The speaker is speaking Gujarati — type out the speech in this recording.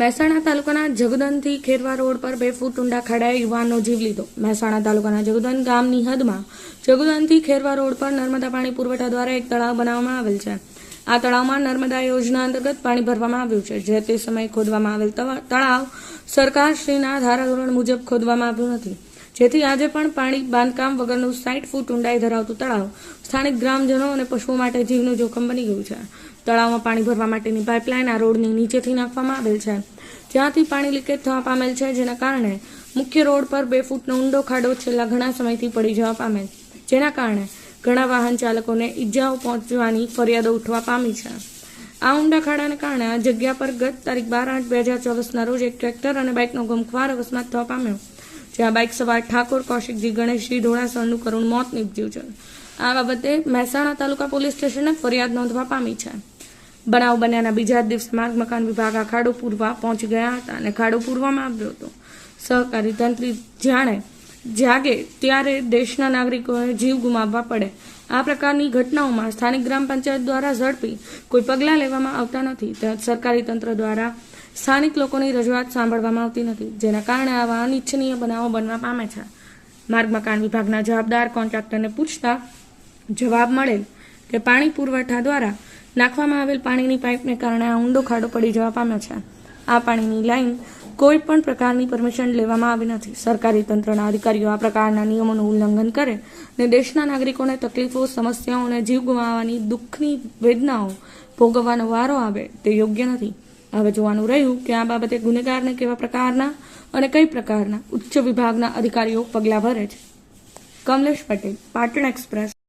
મહેસાણા તાલુકાના જગદનથી ખેરવા રોડ પર બે ફૂટ ઊંડા ખાડાએ યુવાનનો જીવ લીધો. મહેસાણા તાલુકાના જગદન ગામની હદમાં જગદનથી ખેરવા રોડ પર નર્મદા પાણી પુરવઠા દ્વારા એક તળાવ બનાવવામાં આવેલ છે. આ તળાવમાં નર્મદા યોજના અંતર્ગત પાણી ભરવામાં આવ્યું છે, જે તે સમયે ખોદવામાં આવેલ તળાવ સરકારશ્રીના ધારાધોરણ મુજબ ખોદવામાં આવ્યું નથી. જેથી આજે પણ પાણી બાંધકામ વગરનું સાઠ ફૂટ ઊંડાઈ ધરાવતું તળાવ સ્થાનિક ગ્રામજનો અને પશુઓ માટે જીવનું જોખમ બની ગયું છે. તળાવમાં પાણી ભરવા માટેની પાઇપલાઇન આ રોડની નીચેથી નાખવામાં આવેલ છે. જ્યાંથી પાણી લીકેજ થવા પામેલ છે, જેના કારણે મુખ્ય રોડ પર બે ફૂટનો ઊંડો ખાડો છેલ્લા ઘણા સમયથી પડી જવા પામેલ, જેના કારણે ઘણા વાહન ચાલકોને ઈજાઓ પહોંચવાની ફરિયાદો ઉઠવા પામી છે. આ ઊંડા ખાડાને કારણે આ જગ્યા પર ગત તારીખ બાર આઠ બે હજાર ચોવીસના રોજ એક ટ્રેક્ટર અને બાઇકનો ગમખ્વાર અકસ્માત થવા પામ્યો, જ્યાં બાઇક સવાર ઠાકોર, કૌશિકજી, ગણેશજી, ધોળાસરનું કરુણ મોત નીપજ્યું છે. આ બાબતે મહેસાણા તાલુકા પોલીસ સ્ટેશને ફરિયાદ નોંધવા પામી છે. બનાવ બન્યાના બીજા જ દિવસે માર્ગ મકાન વિભાગ આ ખાડો પૂરવા પહોંચી ગયા હતા અને ખાડો પૂરવામાં આવ્યો હતો. સહકારી તંત્રી જાણે જાગે ત્યારે દેશના નાગરિકોએ જીવ ગુમાવવા પડે. આ પ્રકારની ઘટનાઓમાં સ્થાનિક ગ્રામ પંચાયત દ્વારા ઝડપી કોઈ પગલાં લેવામાં આવતા નથી. તેમજ સરકારી તંત્ર દ્વારા સ્થાનિક લોકોની રજૂઆત સાંભળવામાં આવતી નથી, જેના કારણે આવા અનિચ્છનીય બનાવો બનવા પામે છે. માર્ગ મકાન વિભાગના જવાબદાર કોન્ટ્રાક્ટરને પૂછતા જવાબ મળેલ કે પાણી પુરવઠા દ્વારા નાખવામાં આવેલ પાણીની પાઇપને કારણે આ ઊંડો ખાડો પડી જવા પામ્યો છે. આ પાણીની લાઈન કોઈ પણ પ્રકારની પરમિશન લેવામાં આવી નથી. સરકારી તંત્રના અધિકારીઓ આ પ્રકારના નિયમોનું ઉલ્લંઘન કરે અને દેશના નાગરિકોને તકલીફો સમસ્યાઓ અને જીવ ગુમાવવાની દુઃખની વેદનાઓ ભોગવવાનો વારો આવે તે યોગ્ય નથી. હવે જોવાનું રહ્યું કે આ બાબતે ગુનેગારને કેવા પ્રકારના અને કઈ પ્રકારના ઉચ્ચ વિભાગના અધિકારીઓ પગલાં ભરે છે. કમલેશ પટેલ, પાટણ એક્સપ્રેસ